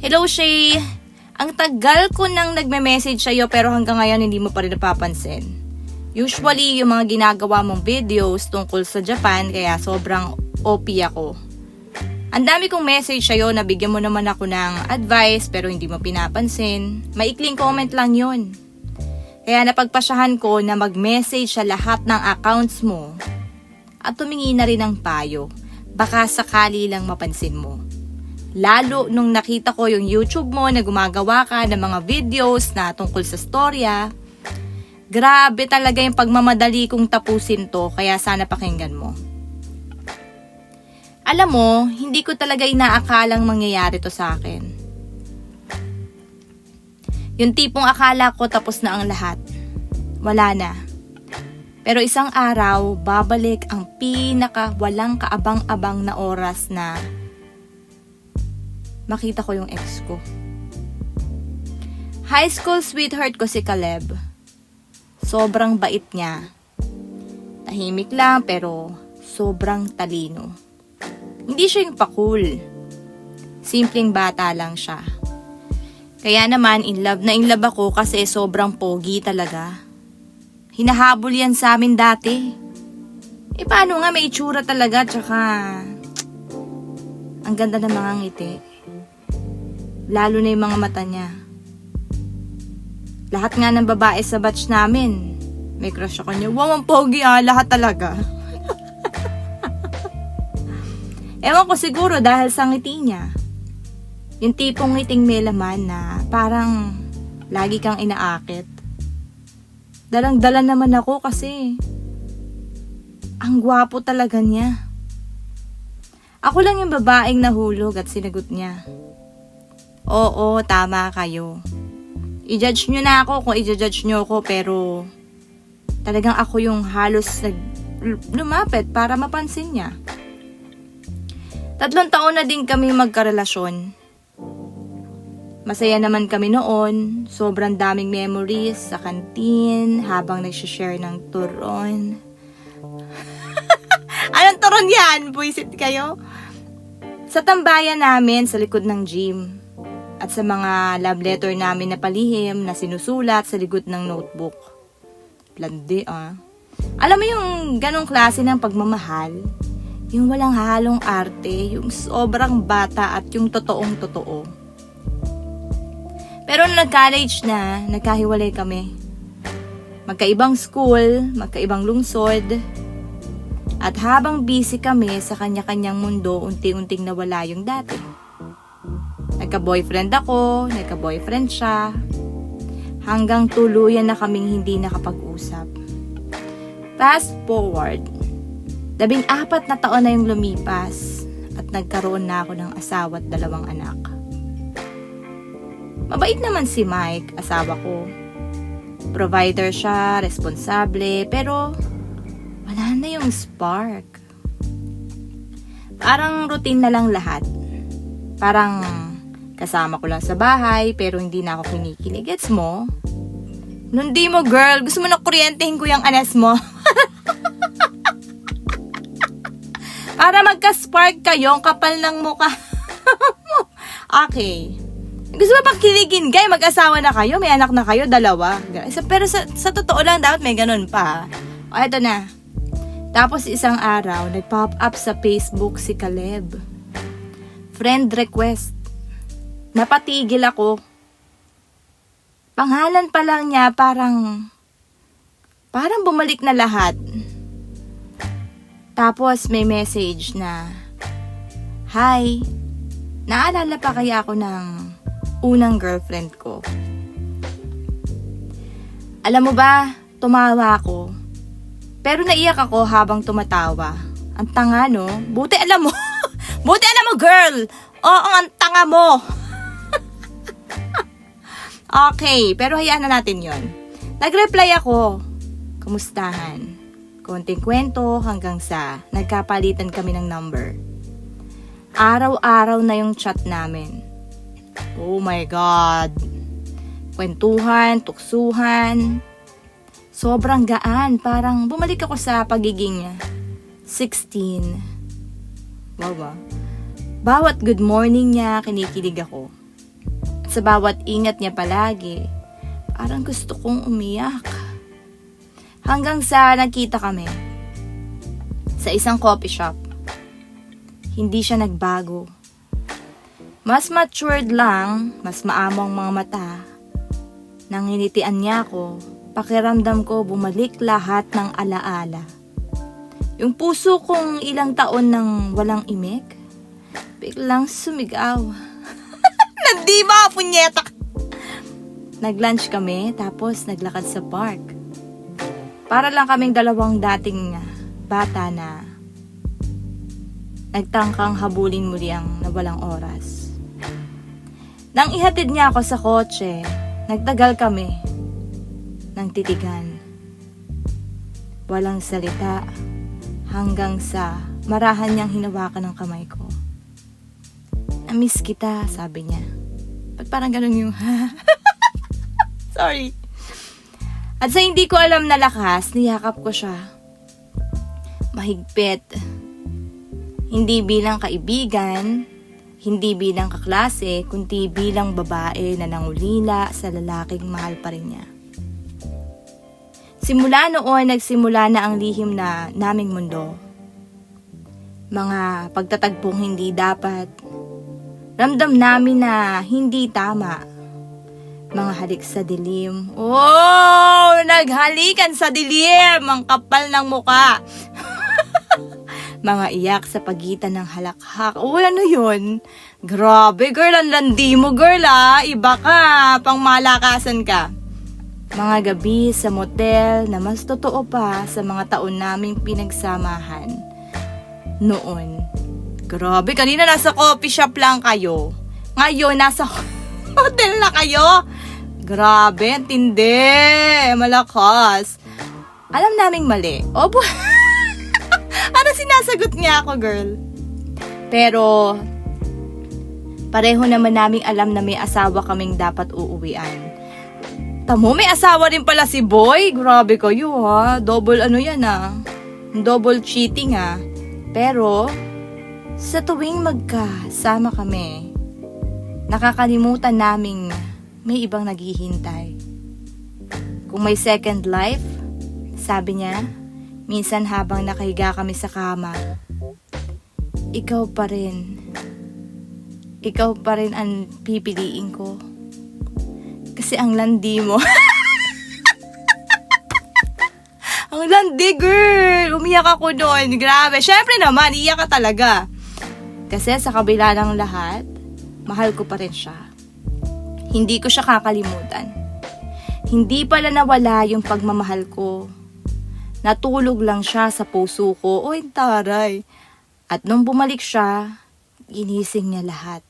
Hello, Shay! Ang tagal ko nang nagme-message sa'yo pero hanggang ngayon hindi mo pa rin napapansin. Usually, yung mga ginagawa mong videos tungkol sa Japan kaya sobrang OP ako. Ang dami kong message sa'yo, nabigyan mo naman ako ng advice pero hindi mo pinapansin. Maikling comment lang yun. Kaya napagpasyahan ko na mag-message sa lahat ng accounts mo at tumingi na rin ng payo. Baka sakali lang mapansin mo. Lalo nung nakita ko yung YouTube mo na gumagawa ka ng mga videos na tungkol sa storya. Grabe talaga yung pagmamadali kong tapusin to, kaya sana pakinggan mo. Alam mo, hindi ko talaga inaakalang mangyayari to sa akin. Yung tipong akala ko tapos na ang lahat. Wala na. Pero isang araw, babalik ang pinaka walang kaabang-abang na oras na makita ko yung ex ko. High school sweetheart ko si Caleb. Sobrang bait niya. Tahimik lang pero sobrang talino. Hindi siya yung pakul. Simpleng bata lang siya. Kaya naman, in love na in love ako kasi sobrang pogi talaga. Hinahabol yan sa amin dati. Eh paano nga may itsura talaga tsaka ang ganda ng mga ngiti. Lalo na yung mga mata niya. Lahat nga ng babae sa batch namin, may crush ako niya. Wow, ang pogi ah, lahat talaga. Ewan ko siguro dahil sa ngiti niya. Yung tipong ngiting may laman na parang lagi kang inaakit. Dalang-dala naman ako kasi ang gwapo talaga niya. Ako lang yung babaeng nahulog at sinagot niya. Oo, tama kayo. I-judge nyo na ako kung i-judge nyo ako pero talagang ako yung halos nag lumapit para mapansin niya. Tatlong taon na din kami magkarelasyon. Masaya naman kami noon. Sobrang daming memories sa kantin habang nagsishare ng turon. Anong turon yan? Buisit kayo? Sa tambayan namin sa likod ng gym at sa mga love letter namin na palihim na sinusulat sa likod ng notebook. Landi ah. Alam mo yung ganong klase ng pagmamahal? Yung walang halong arte, yung sobrang bata at yung totoong totoo. Pero nung nag-college na, nagkahiwalay kami. Magkaibang school, magkaibang lungsod. At habang busy kami sa kanya-kanyang mundo, unti-unting nawala yung dati. Nagka-boyfriend ako, nagka-boyfriend siya. Hanggang tuluyan na kaming hindi nakapag-usap. Fast forward, labing apat na taon na yung lumipas at nagkaroon na ako ng asawa at dalawang anak. Mabait naman si Mike, asawa ko. Provider siya, responsable, pero wala na yung spark. Parang routine na lang lahat. Parang kasama ko lang sa bahay, pero hindi na ako kinikilig. Gets mo? Nung di mo, girl, gusto mo na kuryentehin ko yung anas mo. Para magka-spark kayo, kapal ng mukha. okay. Gusto mo pang kiligin, guy? Mag-asawa na kayo? May anak na kayo? Dalawa? Pero sa, sa totoo lang, dapat may ganun pa. O, eto na. Tapos isang araw, nag-pop up sa Facebook si Caleb. Friend request. Napatigil ako. Pangalan pa lang niya, parang... Parang bumalik na lahat. Tapos may message na, Hi, naalala pa kaya ako ng unang girlfriend ko? Alam mo ba, tumawa ako. Pero naiyak ako habang tumatawa. Ang tanga, no? Buti alam mo. Buti alam mo, girl! Oo, ang tanga mo! Okay, pero hayaan na natin yon. Nag-reply ako. Kumustahan? Konting kwento hanggang sa nagkapalitan kami ng number. Araw-araw na yung chat namin. Oh my God! Kwentuhan, tuksuhan. Sobrang gaan. Parang bumalik ako sa pagiging 16. Wow ba? Bawat good morning niya, kinikilig ako. Sa bawat ingat niya palagi, parang gusto kong umiyak. Hanggang sa nagkita kami sa isang coffee shop. Hindi siya nagbago. Mas matured lang, mas maamong mga mata. Nang hinitian niya ako, pakiramdam ko bumalik lahat ng alaala. Yung puso kong ilang taon nang walang imik, biglang sumigaw. Nandi ba, punyeta? Nag-lunch kami, tapos naglakad sa park. Para lang kaming dalawang dating bata na nagtangkang habulin muli ang nawalang oras. Nang ihatid niya ako sa kotse, nagtagal kami ng titigan. Walang salita hanggang sa marahan niyang hinawakan ng kamay ko. Namiss kita, sabi niya. Ba't parang ganun yung Sorry. At sa hindi ko alam na lakas, niyakap ko siya. Mahigpit. Hindi bilang kaibigan, hindi bilang kaklase, kundi bilang babae na nangulila sa lalaking mahal pa rin niya. Simula noon, nagsimula na ang lihim na naming mundo. Mga pagtatagpong hindi dapat. Ramdam namin na hindi tama. Mga halik sa dilim. Oh! Naghalikan sa dilim! Ang kapal ng muka. Mga iyak sa pagitan ng halakhak. Oh, ano yun? Grabe, girl. Ang landi mo, girl, ah. Iba ka. Pang malakasan ka. Mga gabi sa motel na mas totoo pa sa mga taon naming pinagsamahan. Noon. Grabe, kanina nasa coffee shop lang kayo. Ngayon, nasa hotel na kayo. Grabe, tindi. Malakas. Alam naming mali. Opo. ano sinasagot niya ako, girl? Pero, pareho naman naming alam na may asawa kaming dapat uuwian. Tamo, may asawa rin pala si Boy. Grabe kayo ha. Double ano yan ha. Double cheating ha. Pero, sa tuwing magkasama kami, nakakalimutan naming may ibang naghihintay. Kung may second life, sabi niya, minsan habang nakahiga kami sa kama, ikaw pa rin. Ikaw pa rin ang pipiliin ko. Kasi ang landi mo. ang landi, girl! Umiyak ako doon. Grabe. Siyempre naman, iyak ka talaga. Kasi sa kabila ng lahat, mahal ko pa rin siya. Hindi ko siya kakalimutan. Hindi pala nawala yung pagmamahal ko. Natulog lang siya sa puso ko. Oy, taray. At nung bumalik siya, ginising niya lahat.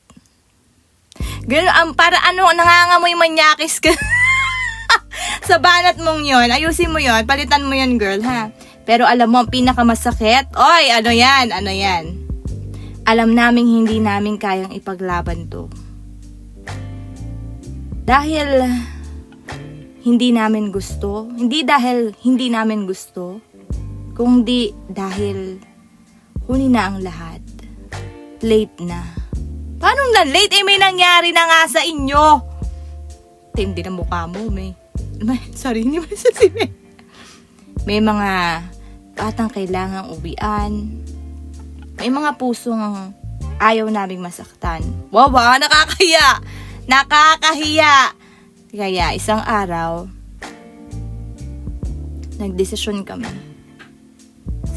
Ganun, um, para ano, nangangamoy manyakis ka. sa banat mong yon ayusin mo yon palitan mo yon girl, ha? Pero alam mo, ang pinakamasakit, oy, ano yan, ano yan. Alam naming hindi namin kayang ipaglaban to. Dahil hindi namin gusto, hindi dahil hindi namin gusto, kundi dahil huli na ang lahat. Late na. Paano na late? Eh, may nangyari na nga sa inyo. Tindi na mukha mo, may. may sorry, hindi mo sasabihin. May mga batang kailangang uwian. May mga pusong ayaw naming masaktan. Wow, ah, nakakahiya! Nakakahiya! Kaya isang araw, nagdesisyon kami.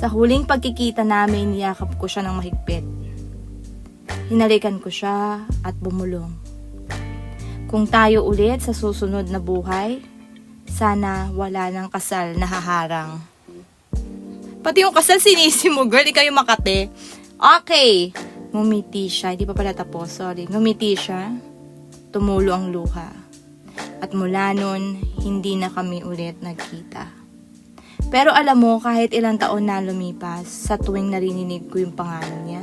Sa huling pagkikita namin, niyakap ko siya ng mahigpit. Hinalikan ko siya at bumulong. Kung tayo ulit sa susunod na buhay, sana wala ng kasal na haharang. Pati yung kasal sinisi mo, girl, ikaw yung makate. Okay. Ngumiti siya. Hindi pa pala tapos, sorry. Ngumiti siya. Tumulo ang luha. At mula nun, hindi na kami ulit nagkita. Pero alam mo, kahit ilang taon na lumipas, sa tuwing narinig ko yung pangalan niya,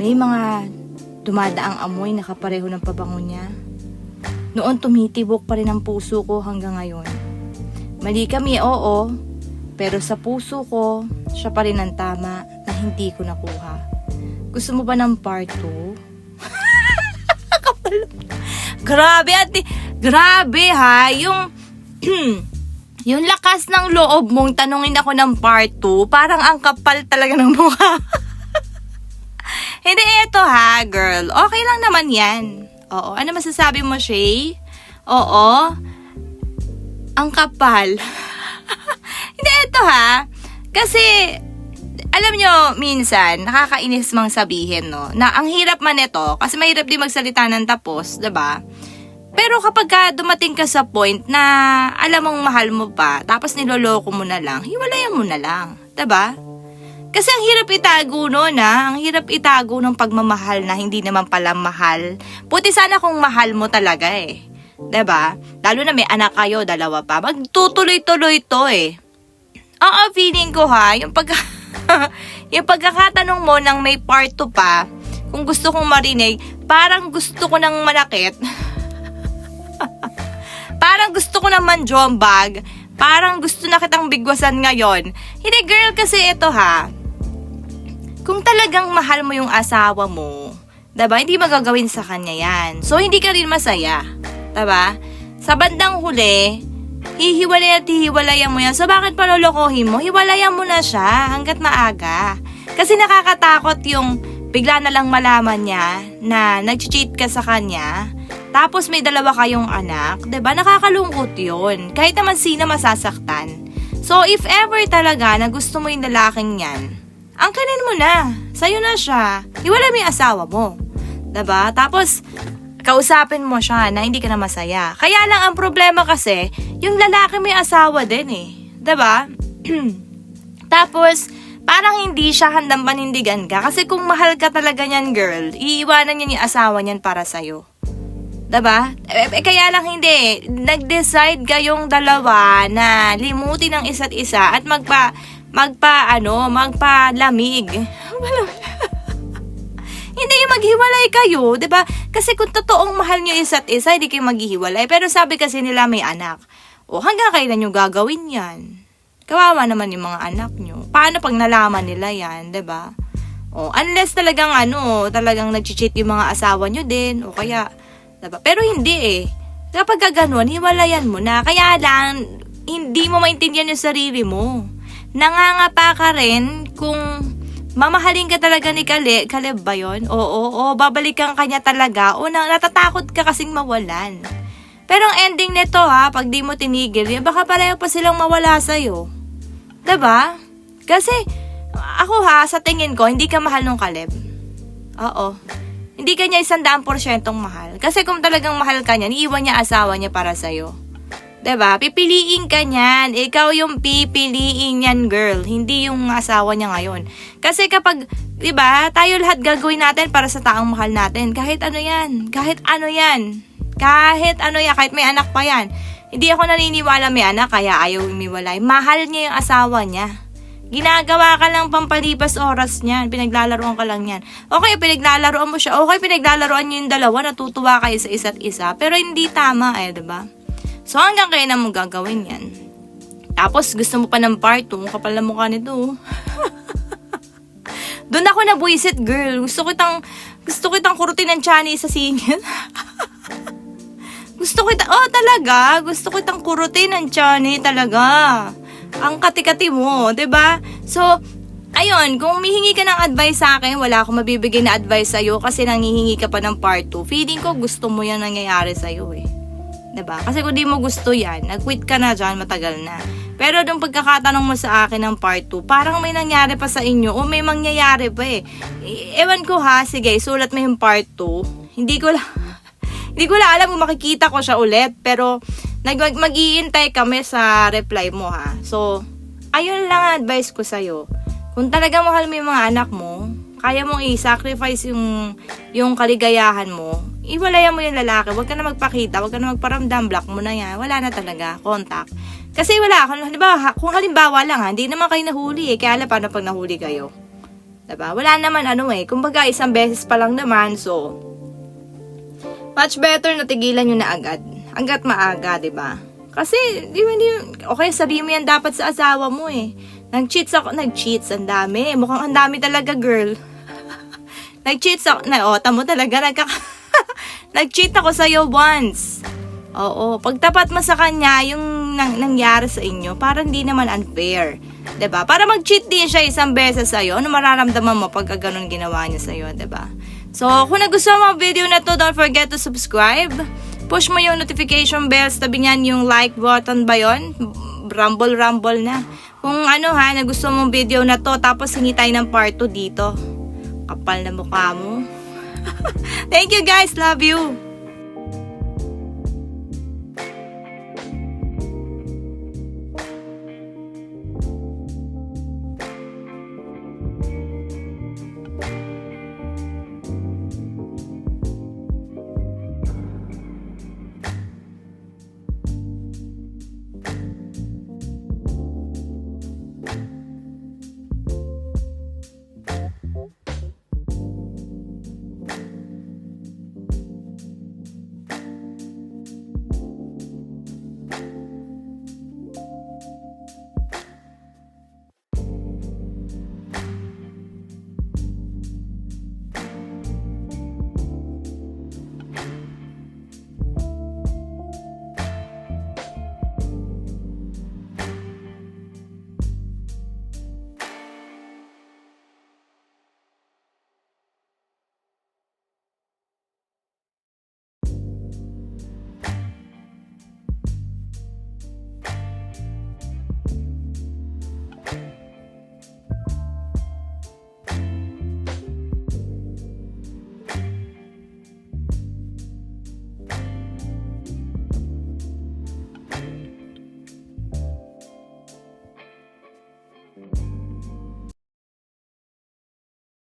may mga dumadaang amoy na kapareho ng pabango niya. Noon tumitibok pa rin ang puso ko hanggang ngayon. Mali kami, oo, pero sa puso ko, siya pa rin ang tama na hindi ko nakuha. Gusto mo ba ng part 2? Grabe, ate. Grabe, ha. Yung, yung lakas ng loob mong tanungin ako ng part 2, parang ang kapal talaga ng mukha. Hindi, eto ha, girl. Okay lang naman yan. Oo, ano masasabi mo, Shay? Oo. Ang kapal. Hindi, eto ha. Kasi, alam nyo, minsan, nakakainis mang sabihin, no, na ang hirap man ito, kasi mahirap din magsalita ng tapos, ba? Pero kapag ka dumating ka sa point na alam mong mahal mo pa, tapos niloloko mo na lang, hiwalayan mo na lang, ba? Kasi ang hirap itago no na, ang hirap itago ng pagmamahal na hindi naman pala mahal. Puti sana kung mahal mo talaga eh. ba? Lalo na may anak kayo, dalawa pa. Magtutuloy-tuloy to eh. Oo, feeling ko ha, yung pag yung pagkakatanong mo ng may part 2 pa, kung gusto kong marinig, parang gusto ko ng manakit. parang gusto ko naman jombag. Parang gusto na kitang bigwasan ngayon. Hindi girl kasi ito ha. Kung talagang mahal mo yung asawa mo, 'di ba? Hindi magagawin sa kanya 'yan. So hindi ka rin masaya. 'di ba? Sa bandang huli, hihiwalay at hihiwalayan mo yan. So, bakit palolokohin mo? Hiwalayan mo na siya hanggat maaga. Kasi nakakatakot yung bigla na lang malaman niya na nag-cheat ka sa kanya. Tapos may dalawa kayong anak. 'di ba Nakakalungkot yun. Kahit naman sino masasaktan. So, if ever talaga na gusto mo yung lalaking yan, angkinin mo na. Sa'yo na siya. Hiwalay mo yung asawa mo. 'Di ba Tapos, kausapin mo siya na hindi ka na masaya. Kaya lang ang problema kasi, yung lalaki may asawa din eh. ba? Tapos, parang hindi siya handang panindigan ka. Kasi kung mahal ka talaga niyan, girl, iiwanan niya yung asawa niyan para sa'yo. 'Di ba? Eh, eh, kaya lang hindi. Nag-decide kayong dalawa na limutin ang isa't isa at magpa magpa ano, magpalamig. yung maghiwalay kayo, 'di ba? Kasi kung totoong mahal niyo isa't isa, hindi kayo maghihiwalay. Pero sabi kasi nila may anak. O hanggang kailan niyo gagawin 'yan? Kawawa naman yung mga anak niyo. Paano pag nalaman nila 'yan, 'di ba? O unless talagang ano, talagang nag-cheat yung mga asawa niyo din o kaya 'di ba? Pero hindi eh. Kapag ka ganun, hiwalayan mo na. Kaya lang, hindi mo maintindihan yung sarili mo. Nangangapa ka rin kung mamahalin ka talaga ni Kale, Kaleb ba yun? Oo, oo, babalikan ka niya talaga. O na, natatakot ka kasing mawalan. Pero ang ending nito ha, pag di mo tinigil, yun, baka pareho pa silang mawala sa'yo. ba? Kasi, ako ha, sa tingin ko, hindi ka mahal ng Kaleb. Oo. Hindi ka niya isang daang porsyentong mahal. Kasi kung talagang mahal ka niya, iiwan niya asawa niya para sa'yo. Ba? Pipiliin ka niyan. Ikaw yung pipiliin niyan, girl. Hindi yung asawa niya ngayon. Kasi kapag, 'di ba, tayo lahat gagawin natin para sa taong mahal natin. Kahit ano 'yan. Kahit ano 'yan. Kahit ano 'yan, kahit may anak pa 'yan. Hindi ako naniniwala may anak kaya ayaw umiwalay. Mahal niya yung asawa niya. Ginagawa ka lang pampalipas oras niyan. Pinaglalaroan ka lang yan. Okay, pinaglalaroan mo siya. Okay, pinaglalaroan niyo yung dalawa. Natutuwa kayo sa isa't isa. Pero hindi tama eh, ba? So hanggang kailan mo gagawin yan? Tapos gusto mo pa ng part 2, kapal na mukha nito. Doon ako nabuisit, girl. Gusto ko itang, gusto ko itang kurutin ng chani sa singit. gusto ko itang, oh talaga, gusto ko itang kurutin ng chani talaga. Ang kati-kati mo, ba? So, ayun, kung humihingi ka ng advice sa akin, wala akong mabibigay na advice sa'yo kasi nangihingi ka pa ng part 2. Feeling ko gusto mo yan nangyayari sa'yo eh. Ba? Kasi kung di mo gusto 'yan, nag-quit ka na diyan, matagal na. Pero nung pagkakatanong mo sa akin ng part 2, parang may nangyari pa sa inyo o may mangyayari pa eh. Ewan ko ha, sige, sulat mo yung part 2. Hindi ko lang hindi ko lang alam kung makikita ko siya ulit, pero nag mag-iintay kami sa reply mo ha. So, ayun lang ang advice ko sa'yo. Kung talaga mahal mo yung mga anak mo, kaya mong i-sacrifice yung, yung kaligayahan mo, iwalayan mo yung lalaki. Huwag ka na magpakita, huwag ka na magparamdam, block mo na yan. Wala na talaga, contact. Kasi wala, kung halimbawa, kung halimbawa lang ha, hindi naman kayo nahuli eh. Kaya alam paano pag nahuli kayo. Diba? Wala naman ano eh. Kumbaga, isang beses pa lang naman, so, much better na tigilan nyo na agad. Hanggat maaga, ba? Kasi, di ba, di, okay, sabihin mo yan dapat sa asawa mo eh. Nag-cheats ako, nag-cheats, ang dami. Mukhang ang dami talaga, girl. nag-cheats ako, na, oh, tamo talaga, nagka, Nag-cheat ako sa'yo once. Oo, pagtapat mo sa kanya yung nang, nangyari sa inyo, parang hindi naman unfair. 'Di ba? Para mag-cheat din siya isang beses sa'yo, ano mararamdaman mo pag ganun ginawa niya sa'yo, 'di ba? So, kung nagustuhan mo ang video na to, don't forget to subscribe. Push mo yung notification bells, tabi niyan yung like button ba yon? Rumble rumble na. Kung ano ha, nagustuhan mo video na to, tapos hingi tayo ng part 2 dito. Kapal na mukha mo. Thank you guys, love you.